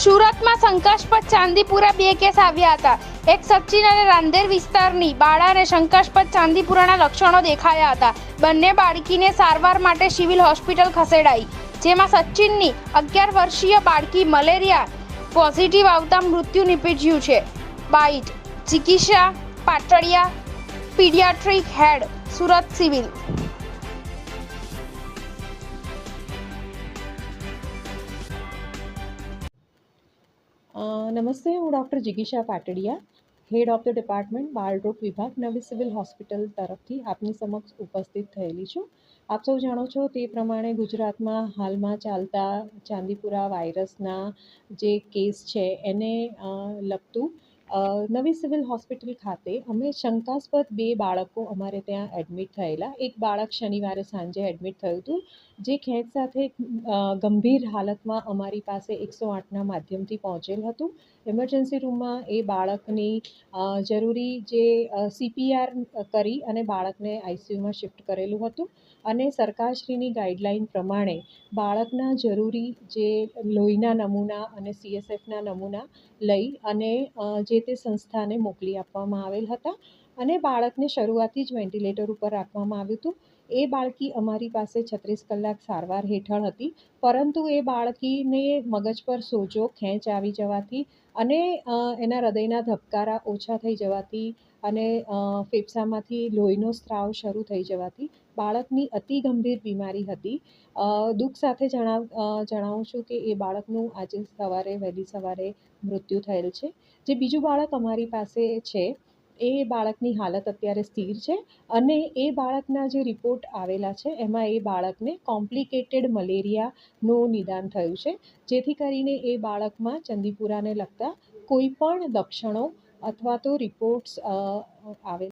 સુરતમાં શંકાસ્પદ ચાંદીપુરા બે કેસ આવ્યા હતા. એક સચિન અને રાંદેર વિસ્તારની બાળાને શંકાસ્પદ ચાંદીપુરાના લક્ષણો દેખાયા હતા. બંને બાળકીને સારવાર માટે સિવિલ હોસ્પિટલ ખસેડાઈ, જેમાં સચિનની અગિયાર વર્ષીય બાળકી મલેરિયા પોઝિટિવ આવતા મૃત્યુ નિપજ્યું છે. બાઇટ, ચિકિત્સા, Patadia, paediatric head, Surat civil. નમસ્તે, હું doctor જિગીશા Patadia, head of the department, બાળરોગ વિભાગ, નવી સિવિલ હોસ્પિટલ તરફથી આપની સમક્ષ ઉપસ્થિત થયેલી છું. આપ સૌ જાણો છો તે પ્રમાણે ગુજરાતમાં હાલમાં ચાલતા ચાંદીપુરા વાયરસના જે કેસ છે એને લગતું નવી સિવિલ હોસ્પિટલ ખાતે અમે શંકાસ્પદ બે બાળકો અમારે ત્યાં એડમિટ થયેલા. એક બાળક શનિવારે સાંજે એડમિટ થયું હતું, જે ખેંચ સાથે ગંભીર હાલતમાં અમારી પાસે એકસો આઠના માધ્યમથી પહોંચેલ હતું. ઇમરજન્સી રૂમમાં એ બાળકની જરૂરી જે સીપીઆર કરી અને બાળકને આઈસીયુમાં શિફ્ટ કરેલું હતું. અને સરકારશ્રીની ગાઈડલાઈન પ્રમાણે બાળકના જરૂરી જે લોહીના નમૂના અને સીએસએફના નમૂના લઈ અને જે તે સંસ્થાને મોકલી આપવામાં આવેલ હતા. અને બાળકને શરૂઆતથી જ વેન્ટિલેટર ઉપર રાખવામાં આવ્યું હતું. એ બાળકી અમારી પાસે છત્રીસ કલાક સારવાર હેઠળ હતી, પરંતુ એ બાળકીને મગજ પર સોજો, ખેંચ આવી જવાથી અને એના હૃદયના ધબકારા ઓછા થઈ જવાથી અને ફેફસામાંથી લોહીનો સ્ત્રાવ શરૂ થઈ જવાથી બાળકની અતિ ગંભીર બીમારી હતી. દુઃખ સાથે જણાવ જણાવું છું કે એ બાળકનું આજે સવારે વહેલી સવારે મૃત્યુ થયેલ છે. જે બીજું બાળક અમારી પાસે છે એ બાળકની હાલત અત્યારે સ્થિર છે અને એ બાળકના જે રિપોર્ટ આવેલા છે, એમાં એ બાળકને કોમ્પ્લિકેટેડ મલેરિયાનું નિદાન થયું છે. જેથી કરીને એ બાળકમાં ચંદીપુરાને લગતા કોઈ પણ લક્ષણો અથવા તો રિપોર્ટ્સ આવે